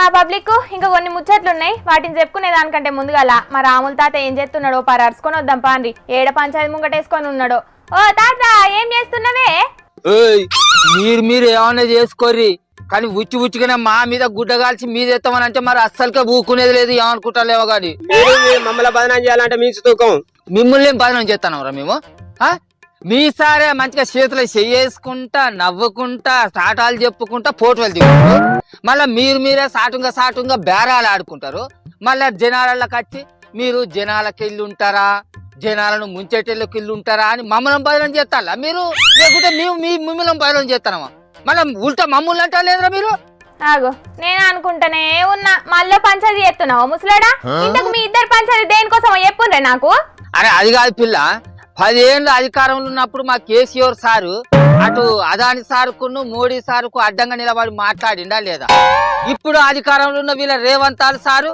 ఆ పబ్లిక్ ఇంకా కొన్ని ముచ్చట్లు ఉన్నాయి వాటిని చెప్పుకునే దానికంటే ముందుగాల మా రాముల తాత ఏం చేస్తున్నాడో పర అరుచుకొని వద్దాం పాండ్రి. ఏడ పంచాయతీ ముంగటేసుకొని ఉన్నాడో. ఓ తాత ఏం చేస్తున్నావే? ఏయ్ మీరు మీరు ఏమన్నా చేసుకోర్రి. కానీ ఉచ్చి ఉచ్చిగానే మా మీద గుడ్డ కాల్చి మీద ఎత్తామని అంటే మరి అస్సలుకే ఊకునేది లేదు ఏమనుకుంటాలేమో కానీ మమ్మల్ని బదనాం చేయాలంటే మీసు తూకం. మిమ్మల్ని ఏం బాధనం చేస్తాను రా మేము? ఆ? మీ సారే మంచిగా చేతులు చేసుకుంటా నవ్వుకుంటా సాటాలు చెప్పుకుంటా ఫోటోలు దిగుతారు మళ్ళీ మీరు మీరే సాటుంగా సాటుంగా బేరాలు ఆడుకుంటారు. మళ్ళీ జనాలకి వచ్చి మీరు జనాలకి వెళ్ళి ఉంటారా? జనాలను ముంచేటోళ్ళకి వెళ్ళి ఉంటారా అని మమ్మల్ని బదనం చేస్తారా మీరు? లేకుంటే మేము మీ మిమ్మల్ని బదనం చేస్తామా మళ్ళీ ఉల్టా మమ్మల్ని అంటా లేదురా మీరు? ఆగో. నేను అనుకుంటానే ఉన్నా. మళ్ళీ పంచాయతీ చేస్తున్నావు ముసలాడా? ఇంతకు మీ ఇద్దరు పంచాయతీ దేనికోసం చెప్పుండ్రే నాకు? అరే అది కాదు పిల్ల. పదేళ్ళ అధికారంలో ఉన్నప్పుడు మా కేసీఆర్ సారు అటు అదాని సారుకును మోడీ సారుకు అడ్డంగా నిలబడి మాట్లాడిండా లేదా? ఇప్పుడు అధికారంలో ఉన్న వీళ్ళ రేవంతాలు సారు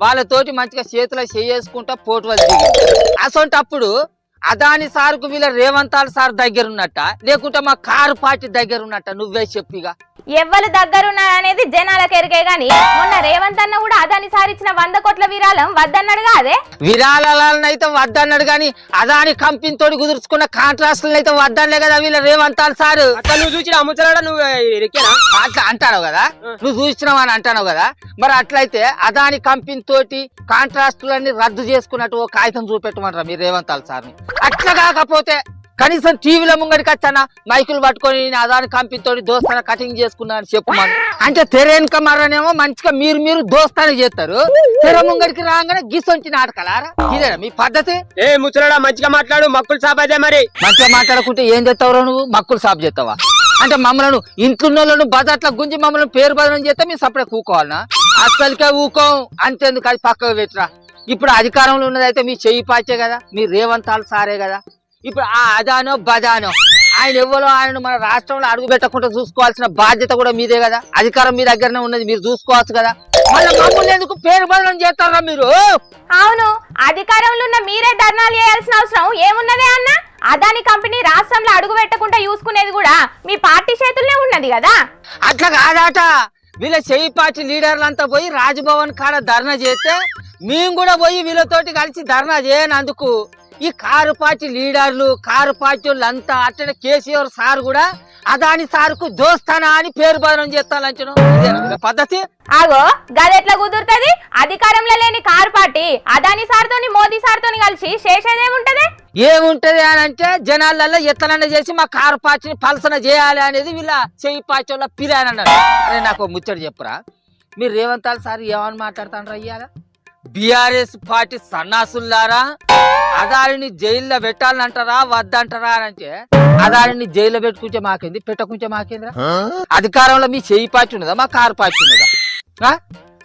వాళ్ళతోటి మంచిగా చేతిలో చేసుకుంటా పోటువలు దిగింది అసొంటప్పుడు అదాని సారుకు వీళ్ళ రేవంతాలు సార్ దగ్గర ఉన్నట్ట లేకుంటే మా కారు పార్టీ దగ్గర ఉన్నట్ట నువ్వే చెప్పిగా. ఎవ్వరు దగ్గరున్నారనేది జనాలకు ఎరికే గాని మొన్న రేవంత్ అన్న కూడా అదని సారిచ్చిన వంద కోట్ల విరాళం వద్దన్నాడుగా అదే విరాళాలను అయితే వద్దన్నాడు కానీ అదాని కంపెనీ తోటి కుదుర్చుకున్న కాంట్రాక్టులను అయితే వద్దనలే కదా వీళ్ళ రేవంతాలు సారు. అట్లా నువ్వు చూసిన ముచ్చలాడ నువ్వు అట్లా అంటావు కదా? నువ్వు చూసినావు అని అంటావు కదా? మరి అట్లయితే అదాని కంపెనీ తోటి కాంట్రాక్టులన్నీ రద్దు చేసుకున్నట్టు ఓ కాగితం చూపెట్టమంటారా మీరు రేవంతాలు సార్ అట్లా కాకపోతే కనీసం టీవీలో ముంగడికి వచ్చానా? మైకులు పట్టుకొని నేను అదాని దోస్తాన కటింగ్ చేసుకున్నా అని చెప్పుమాను అంటే తెరేనుక మరనేమో మంచిగా మీరు మీరు దోస్తానే చేస్తారు. తెర ముంగడికి రాగానే గిసొంచి నాటకాలారా? ఇదేనా మీ పద్ధతి? ఏ ముచ్చలాడ మంచిగా మాట్లాడు మక్కులు సాపదే మరి. మంచిగా మాట్లాడుకుంటే ఏం చేస్తావురా నువ్వు? మక్కులు సాపు చేస్తావా? అంటే మమ్మల్ని ఇంట్లో బజార్ల గుంజి మమ్మల్ని పేరు బదనం చేస్తే మేము సపరేట్ కూకోవాలనా? అస్సలకే ఊకోం. అంతేందుకు అది పక్కకు పెట్టరా? ఇప్పుడు అధికారంలో ఉన్నదైతే మీ చెయ్యి పాచే కదా మీ రేవంతాలు సారే కదా. ఇప్పుడు ఆ అదానో బదానో ఆయన ఎవ్వరో ఆయన మన రాష్ట్రంలో అడుగు పెట్టకుండా చూసుకోవాల్సిన బాధ్యత కూడా మీదే కదా. అధికారం మీ దగ్గరనే ఉన్నది మీరు చూసుకోవచ్చు కదా. మళ్ళీ మమ్మల్ని ఎందుకు పేరు బదనం చేస్తారా మీరు? అవును అధికారంలో ఉన్న మీరే ధర్నాలు చేయాల్సిన అవసరం ఏమున్నదే అన్న? అదాని కంపెనీ రాష్ట్రంలో అడుగు పెట్టకుండా చూసుకునేది కూడా మీ పార్టీ చేతుల్లోనే ఉన్నది కదా. అట్లా కాదాట. వీళ్ళ చెయ్యి పార్టీ లీడర్లంతా పోయి రాజ్భవన్ కాడ ధర్నా చేస్తే మేము కూడా పోయి వీళ్ళతోటి కలిసి ధర్నా చేయనందుకు ఈ కారు పార్టీ లీడర్లు కారు పార్టీ వాళ్ళంతా అట్లనే కేసీఆర్ సార్ కూడా అదాని సార్కు దోస్తానా అని పేరు బదనం వీళ్ళ పద్ధతి. ఆగో గదెట్లా కుదురుతుంది? అధికారంలో లేని కారు పార్టీ అదాని సార్తోని మోదీ సార్తోని కలిసి చేసేదేముంటది ఏముంటది? అని అంటే జనాలలో ఎత్తనన్న చేసి మా కారు పార్టీని పలసన చేయాలి అనేది వీళ్ళ చెయ్యి పార్టీ వాళ్ళ అన్నారు అరే నాకు ముచ్చట చెప్పురా. మీరు రేవంతాలు సార్ ఏమని మాట్లాడుతాండ్రా అయ్యాల బీఆర్ఎస్ పార్టీ సన్నాసుల్లారా? అదారిని జైల్లో పెట్టాలంటారా వద్దంటారా అని అంటే అదారిని జైల్లో పెట్టుకుంటే మాకేంది? పెట్టకుంటే మాకేందిరా? అధికారంలో మీ చెయ్యి పార్టీ ఉన్నదా? మా కారు పార్టీ ఉన్నదా? ఆ?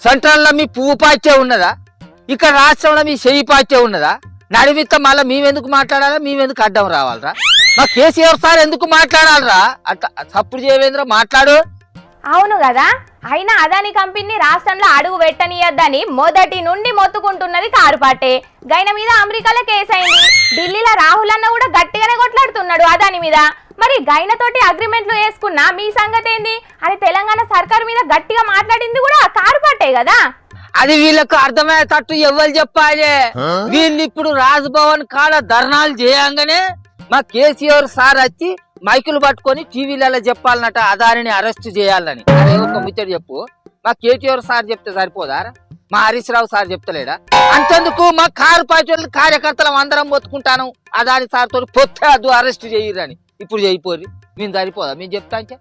సెంట్రల్లో మీ పువ్వు పార్టీ ఉన్నదా? ఇక్కడ రాష్ట్రంలో మీ చెయ్యి పార్టీ ఉన్నదా? నడిమిత్త మళ్ళీ మేమెందుకు మాట్లాడాలా? మేమెందుకు అడ్డం రావాలరా? మా కేసీఆర్ సార్ ఎందుకు మాట్లాడాలరా? అట్లా తప్పుడు చేయవేంద్ర? మాట్లాడు. అవును కదా? అయినా అదాని కంపెనీ రాష్ట్రంలో అడుగు పెట్టనియద్దని మొదటి నుండి మొత్తుకుంటున్నది కారు పార్టీ గైన మీద అమెరికాలో కేసు అయింది. ఢిల్లీలో రాహుల్ అన్న కూడా గట్టిగానే కొట్లాడుతున్నాడు అదాని మీద. మరి గైనతోటి అగ్రిమెంట్లు వేసుకున్న మీ సంగతి ఏంది అని తెలంగాణ సర్కారు మీద గట్టిగా మాట్లాడింది కూడా కారు పార్టీ కదా? అది వీళ్ళకు అర్థమయ్యేటట్టు ఎవరు చెప్పాలి. వీళ్ళు ఇప్పుడు రాజ్భవన్ కాడ ధర్నాలు చేయంగానే మా కేసీఆర్ సార్ వచ్చి మైకులు పట్టుకొని టీవీలలో చెప్పాలన్నట అదారిని అరెస్ట్ చేయాలని. అదే ఒక ముచ్చట చెప్పు. మా కేటీఆర్ సార్ చెప్తే సరిపోదా? మా హరీష్ రావు సార్ చెప్తలేడా? అంతెందుకు? మా కారు పార్టీ కార్యకర్తలం అందరం మొత్తుకుంటాను. అదాని సార్ తోటి పొత్తే అదు అరెస్ట్ చేయరని ఇప్పుడు చేయిపోరు మేము సరిపోదా? మేము చెప్తా అంటే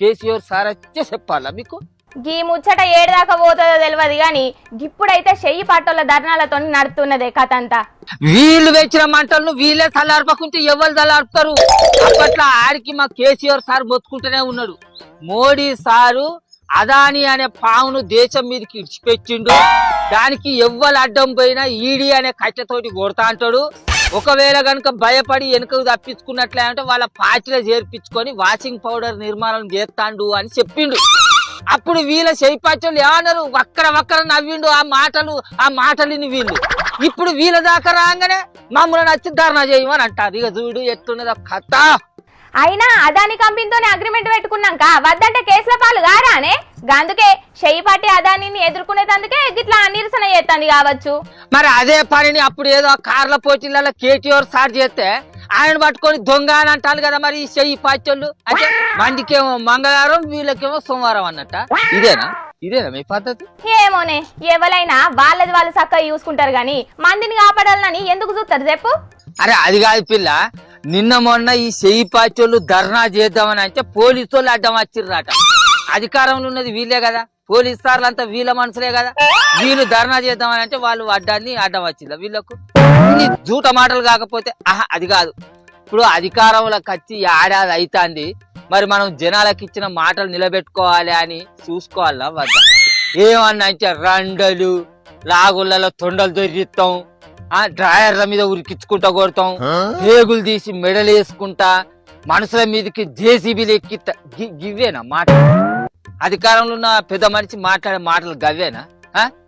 కేసీఆర్ సార్ వచ్చే చెప్పాలా మీకు? గీ ముచ్చట ఏడదాకా పోతుందో తెలియదు కానీ ఇప్పుడైతే చెయ్యి పట్టోళ్ళ ధర్నాలతో నడుతున్నదే కథ అంతా వీళ్ళు వెచ్చిన మంటలను వీళ్ళే తలార్పకుంటే ఎవరు తలార్పుతారు? అప్పట్లో ఆడికి మా కేసీఆర్ సార్ మొత్తుకుంటూనే ఉన్నాడు. మోడీ సారు అదాని అనే పావును దేశం మీదకి ఇడిచిపెట్టిండు. దానికి ఎవ్వరు అడ్డం పోయినా ఈడి అనే కట్టెతోటి కొడతా అంటాడు. ఒకవేళ కనుక భయపడి వెనుకకు తప్పించుకున్నట్లే అంటే వాళ్ళ పార్టీలో చేర్పించుకొని వాషింగ్ పౌడర్ నిర్మాణం చేస్తాండు అని చెప్పిండు. అప్పుడు వీళ్ళ శైపాచలు ఏమన్నారు వక్కర వక్కర నవ్విండు ఆ మాటలు ఆ మాటలిని వీళ్ళు. ఇప్పుడు వీళ్ళ దాకా రాగానే మమ్మల్ని నచ్చి ధర్నా చేయమని అంటారు. ఇక చూడు ఎట్టున్నదో కథ. అయినా అదాని కంపెనీతోనే అగ్రిమెంట్ పెట్టుకున్నాక? వద్దంటే కేసుల పాలు గారానే అందుకే పట్టి అదానిని ఎదుర్కొనేటందుకే గిట్లా నిరసన చేస్తుంది కావచ్చు. మరి అదే పనిని అప్పుడు ఏదో కార్ల పోటీలలో కేటీఆర్ సార్ చేస్తే ఆయన పట్టుకొని దొంగ అని అంటారు కదా మరి ఈ చెయ్యి పాచోళ్ళు. అంటే మందికేమో మంగళవారం వీళ్ళకేమో సోమవారం అన్నట్ట. ఇదేనా? ఇదేనా మీ పద్ధతి? ఏమోనే ఎవరైనా వాళ్ళది వాళ్ళు చక్కగా చూసుకుంటారు గాని మందిని కాపాడాలని ఎందుకు చూస్తారు చెప్పు. అరే అది కాదు పిల్ల. నిన్న మొన్న ఈ చెయ్యి పాచోళ్ళు ధర్నా చేద్దామని అంటే పోలీసు వాళ్ళు అడ్డం వచ్చిర్రాట. అధికారంలో ఉన్నది వీళ్ళే కదా. పోలీస్ సార్లు అంతా వీళ్ళ మనుషులే కదా. వీళ్ళు ధర్నా చేద్దామని అంటే వాళ్ళు అడ్డాన్ని అడ్డం వచ్చిందా వీళ్ళకు. ఇన్ని జూట మాటలు కాకపోతే ఆహా అది కాదు. ఇప్పుడు అధికారంలోకి వచ్చి ఏడాది అవుతుంది మరి మనం జనాలకు ఇచ్చిన మాటలు నిలబెట్టుకోవాలి అని చూసుకోవాలా వద్ద? ఏమన్నా అంటే రండలు లాగుళ్ళలో తొండలు దొరికిస్తాం ఆ డ్రాయర్ల మీద ఉరికించుకుంటా కొడతాం పేగులు తీసి మెడలు వేసుకుంటా మనుషుల మీదకి జేసీబీలు ఎక్కిస్తా గివ్వేనా మాట? అధికారంలో ఉన్న పెద్ద మనిషి మాట్లాడే మాటలు గవ్వేనా?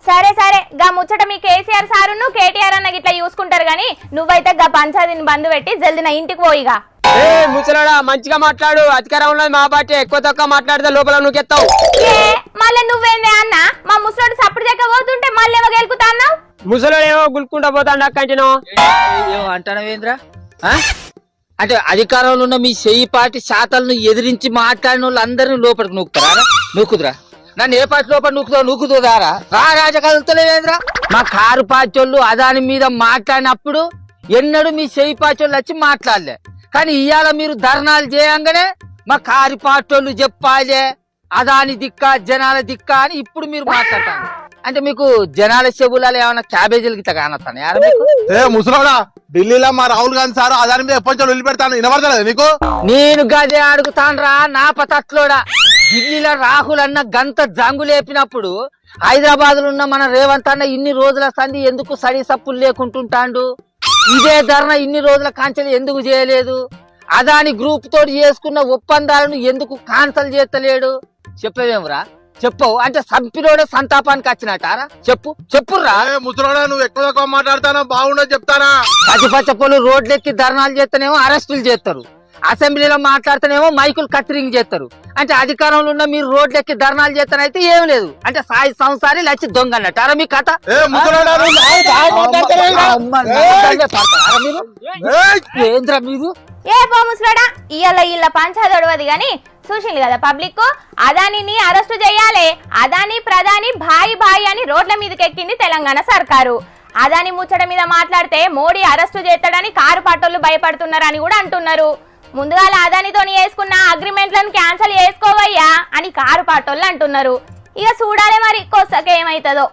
సరే సరే. గా ముచ్చట మీ కేసీఆర్ సారును కేటీఆర్ అన్న గిట్లా చూసుకుంటారు గాని నువ్వైతే గా పంచాయతీని బంద్ పెట్టి జల్ది నా ఇంటికి పోయిగా ఏ ముసలాడా మంచిగా మాట్లాడు. అధికారం ఉన్నది మా పార్టీ. ఎక్కువ తక్కువ మాట్లాడితే లోపల నువ్వుకెత్తావు ఏ మళ్ళీ నువ్వేందే అన్న? మా ముసలోడు సప్పుడు చెక్క పోతుంటే మళ్ళీ ఏమో గెలుకుతా అన్నావు ముసలాడు ఏమో గుల్కుంటా పోతాడు అక్కంటినో అంటానవేంద్ర? అంటే అధికారంలో ఉన్న మీ చెయ్యి పార్టీ శాతలను ఎదిరించి మాట్లాడిన వాళ్ళు అందరినీ లోపలికి నూకుతారా? నూకుదురా? నన్ను ఏ పార్టీ లోపల నూకుతావు? నూకుతుందారా రా రాజ కదులుతలేవేంద్ర మా కారు పార్టీ వాళ్ళు అదాని మీద మాట్లాడినప్పుడు ఎన్నడూ మీ చెయ్యి పార్టీ వాళ్ళు వచ్చి మాట్లాడలే. కానీ ఇవాళ మీరు ధర్నాలు చేయంగానే మా కారు పార్టీ వాళ్ళు చెప్పాలే. అదాని దిక్క జనాల దిక్క అని ఇప్పుడు మీరు మాట్లాడతారు. అంటే మీకు జనాల చెవులలో ఏమైనా క్యాబేజీలు గిట్లా కానొస్తాను యారు మీకు? ఏ ముసలోడా ఢిల్లీలో మా రాహుల్ గాంధీ సార్ అదాని మీద ఎప్పటి నుంచి వదిలిపెడతాను వినబడతలేదు నీకు? నేను గదే అడుగుతాన్రా నా పతట్లోడా? ఢిల్లీలో రాహుల్ అన్న గంత జంగు లేపినప్పుడు హైదరాబాద్లో ఉన్న మన రేవంత్ అన్న ఇన్ని రోజుల సంధి ఎందుకు సడి సప్పులు లేకుంటుంటాండు? ఇదే ధరణ ఇన్ని రోజుల కాంచెలు ఎందుకు చేయలేదు? అదాని గ్రూప్ తోటి చేసుకున్న ఒప్పందాలను ఎందుకు కాన్సల్ చేస్తలేడు? చెప్పవేమురా? చెప్పవు. అంటే సంపినోడే సంతాపానికి వచ్చినట్టారా? చెప్పు. చెప్పుర్రా. ముసలోడా నువ్వు ఎక్కువ మాట్లాడతానా బాగుండదు చెప్తానా? పచ్చిపచ్చపోలు రోడ్లెక్కి ధర్నాలు చేస్తేనేమో అరెస్టులు చేస్తారు. అసెంబ్లీలో మాట్లాడితేనేమో మైకులు కత్తిరింగ్ చేస్తారు అంటే అధికారంలో ఉన్న మీరు రోడ్లెక్కి ధర్నాలు చేస్తానైతే ఏం లేదు అంటే సాయి సంసారి లచ్చి దొంగ అన్నట్టు అరే మీ కథ మీరు? ఏయ్! ఏంద్రా మీరు ఏ ముసలాడా ఇయ్యాల ఇళ్ళ పంచాయతీ ఒడవది గాని చూసింది కదా పబ్లిక్ అదానిని అరెస్టు చేయాలి అదాని ప్రధాని భాయి భాయి అని రోడ్ల మీదకి ఎక్కింది తెలంగాణ సర్కారు అదాని ముచ్చట మీద మాట్లాడితే మోడీ అరెస్టు చేస్తాడని కారు పట్టోళ్ళు భయపడుతున్నారని కూడా అంటున్నారు ముందుగా అదానితోని వేసుకున్న అగ్రిమెంట్లను క్యాన్సిల్ చేసుకోవయ్యా అని కారు పాటోళ్ళు అంటున్నారు. ఇక చూడాలి మరి కొసకేమైతుందో